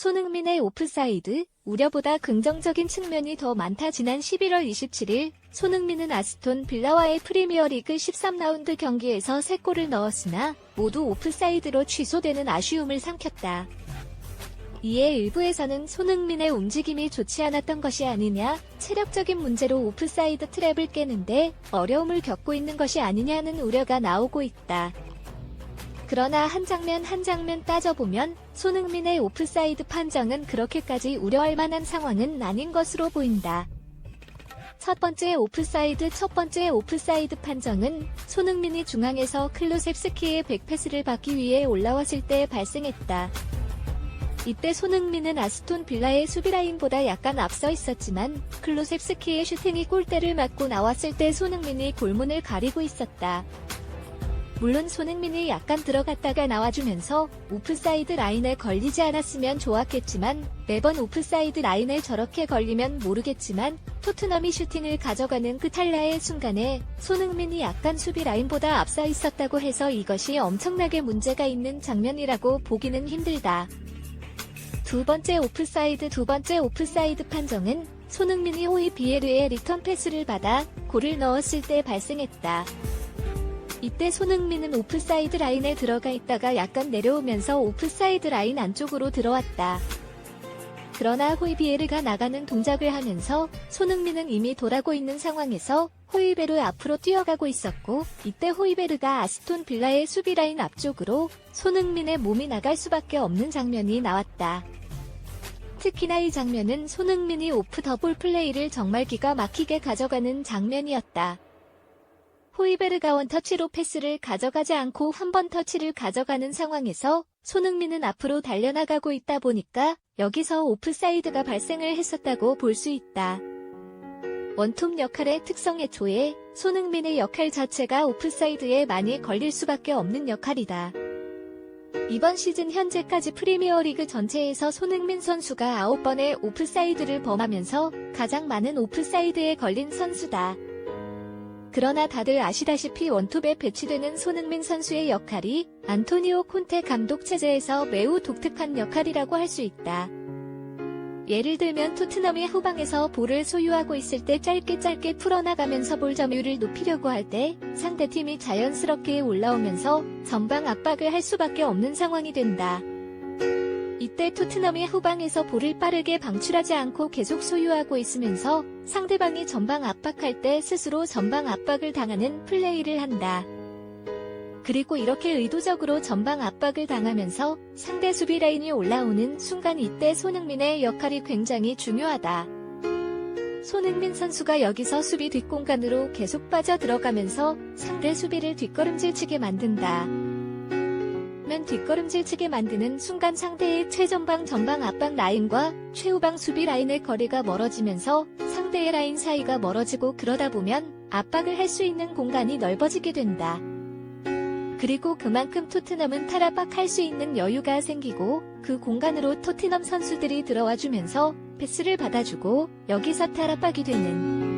손흥민의 오프사이드, 우려보다 긍정적인 측면이 더 많다 지난 11월 27일 손흥민은 아스톤 빌라와의 프리미어리그 13라운드 경기에서 3골을 넣었으나 모두 오프사이드로 취소되는 아쉬움을 삼켰다. 이에 일부에서는 손흥민의 움직임이 좋지 않았던 것이 아니냐, 체력적인 문제로 오프사이드 트랩을 깨는데 어려움을 겪고 있는 것이 아니냐는 우려가 나오고 있다. 그러나 한 장면 한 장면 따져보면 손흥민의 오프사이드 판정은 그렇게까지 우려할 만한 상황은 아닌 것으로 보인다. 첫 번째 오프사이드 첫 번째 오프사이드 판정은 손흥민이 중앙에서 클로셉스키의 백패스를 받기 위해 올라왔을 때 발생했다. 이때 손흥민은 아스톤 빌라의 수비라인보다 약간 앞서 있었지만 클로셉스키의 슈팅이 골대를 맞고 나왔을 때 손흥민이 골문을 가리고 있었다. 물론 손흥민이 약간 들어갔다가 나와주면서 오프사이드 라인에 걸리지 않았으면 좋았겠지만 매번 오프사이드 라인에 저렇게 걸리면 모르겠지만 토트넘이 슈팅을 가져가는 그 찰나의 순간에 손흥민이 약간 수비 라인보다 앞서 있었다고 해서 이것이 엄청나게 문제가 있는 장면이라고 보기는 힘들다. 두 번째 오프사이드 두 번째 오프사이드 판정은 손흥민이 호이 비에르의 리턴 패스를 받아 골을 넣었을 때 발생했다. 이때 손흥민은 오프사이드 라인에 들어가 있다가 약간 내려오면서 오프사이드 라인 안쪽으로 들어왔다. 그러나 호이비에르가 나가는 동작을 하면서 손흥민은 이미 돌아고 있는 상황에서 호이베르 앞으로 뛰어가고 있었고 이때 호이베르가 아스톤 빌라의 수비 라인 앞쪽으로 손흥민의 몸이 나갈 수밖에 없는 장면이 나왔다. 특히나 이 장면은 손흥민이 오프 더블 플레이를 정말 기가 막히게 가져가는 장면이었다. 호이베르가 원 터치로 패스를 가져가지 않고 한 번 터치를 가져가는 상황에서 손흥민은 앞으로 달려나가고 있다 보니까 여기서 오프사이드가 발생을 했었다고 볼 수 있다. 원톱 역할의 특성 애초에 손흥민의 역할 자체가 오프사이드에 많이 걸릴 수밖에 없는 역할이다. 이번 시즌 현재까지 프리미어리그 전체에서 손흥민 선수가 9번의 오프사이드를 범하면서 가장 많은 오프사이드에 걸린 선수다. 그러나 다들 아시다시피 원톱에 배치되는 손흥민 선수의 역할이 안토니오 콘테 감독 체제에서 매우 독특한 역할이라고 할 수 있다. 예를 들면 토트넘이 후방에서 볼을 소유하고 있을 때 짧게 짧게 풀어나가면서 볼 점유율을 높이려고 할 때 상대팀이 자연스럽게 올라오면서 전방 압박을 할 수밖에 없는 상황이 된다. 이때 토트넘이 후방에서 볼을 빠르게 방출하지 않고 계속 소유하고 있으면서 상대방이 전방 압박할 때 스스로 전방 압박을 당하는 플레이를 한다. 그리고 이렇게 의도적으로 전방 압박을 당하면서 상대 수비 라인이 올라오는 순간 이때 손흥민의 역할이 굉장히 중요하다. 손흥민 선수가 여기서 수비 뒷공간으로 계속 빠져 들어가면서 상대 수비를 뒷걸음질 치게 만든다. 면 뒷걸음질 치게 만드는 순간 상대의 최전방 전방 압박 라인과 최후방 수비 라인의 거리가 멀어지면서 상대의 라인 사이가 멀어지고 그러다 보면 압박을 할 수 있는 공간이 넓어지게 된다. 그리고 그만큼 토트넘은 탈압박할 수 있는 여유가 생기고 그 공간으로 토트넘 선수들이 들어와 주면서 패스를 받아주고 여기서 탈압박이 되는